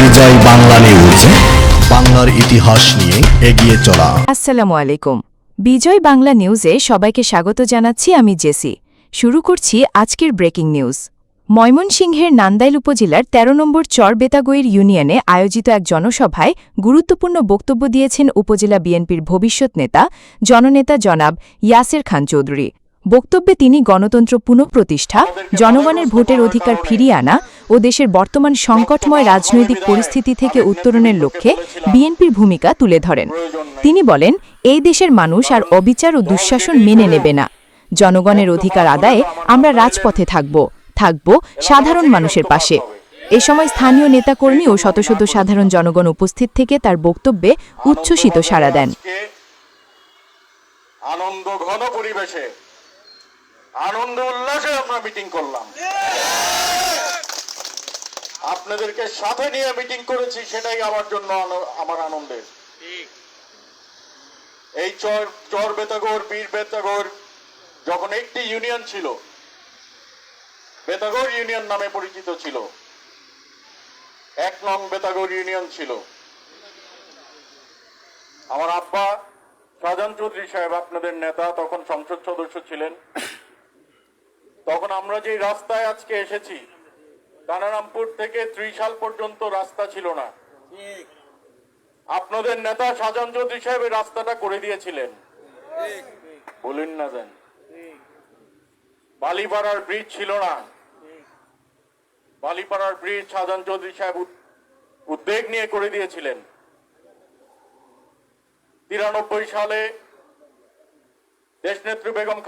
বিজয় Bangla news, বাংলার ইতিহাস নিয়ে এগিয়ে চলা। আসসালামু আলাইকুম। বিজয় বাংলা নিউজে সবাইকে স্বাগত জানাচ্ছি আমি জেসি। শুরু করছি আজকের ব্রেকিং নিউজ। ময়মনসিংহের নান্দাইল উপজেলার ১৩ নম্বর চর বেতাগৈর ইউনিয়নে আয়োজিত এক জনসভায় গুরুত্বপূর্ণ বক্তব্য দিয়েছেন উপজেলা বিএনপির ভবিষ্যৎ নেতা, জননেতা জনাব ইয়াসের খান চৌধুরী। বক্তব্যে তিনি গণতন্ত্র পুনঃপ্রতিষ্ঠা, জনগণের ভোটের অধিকার ফিরিয়ে আনা ও দেশের বর্তমান সংকটময় রাজনৈতিক পরিস্থিতি থেকে উত্তরণের লক্ষ্যে বিএনপির ভূমিকা তুলে ধরেন। তিনি বলেন, এই দেশের মানুষ আর অবিচার ও দুঃশাসন মেনে নেবে না। জনগণের অধিকার আদায়ে আমরা রাজপথে থাকব থাকব সাধারণ মানুষের পাশে। এ সময় স্থানীয় নেতাকর্মী ও শত শত সাধারণ জনগণ উপস্থিত থেকে তার বক্তব্যে উচ্ছ্বসিত সাড়া দেন। আনন্দ ঘন পরিবেশে, আনন্দ উল্লাসে আমরা মিটিং করলাম। আপনাদেরকে সাথে নিয়ে মিটিং করেছি সেটাই আমার জন্য আমার আনন্দের। এই চর চর বেতাগর বীর বেতাগর যখন একটি ইউনিয়ন ছিল বেতাগর ইউনিয়ন নামে পরিচিত ছিল এক নং বেতাগর ইউনিয়ন ছিল। আমার আব্বা শাহজাহান চৌধুরী সাহেব আপনাদের নেতা তখন সংসদ সদস্য ছিলেন। তখন আমরা যে রাস্তায় আজকে এসেছি কানারামপুর থেকে ত্রিশাল পর্যন্ত রাস্তা ছিল না। আপনাদের নেতা সাজান চৌধুরী সাহেব এই রাস্তাটা করে দিয়েছিলেন। বলুন না দেন বালিপাড়ার ব্রিজ ছিল না। বালিপাড়ার ব্রিজ সাজান চৌধুরী সাহেব উদ্বেগ নিয়ে করে দিয়েছিলেন। তিরানব্বই সালে দেশনেত্রী বেগম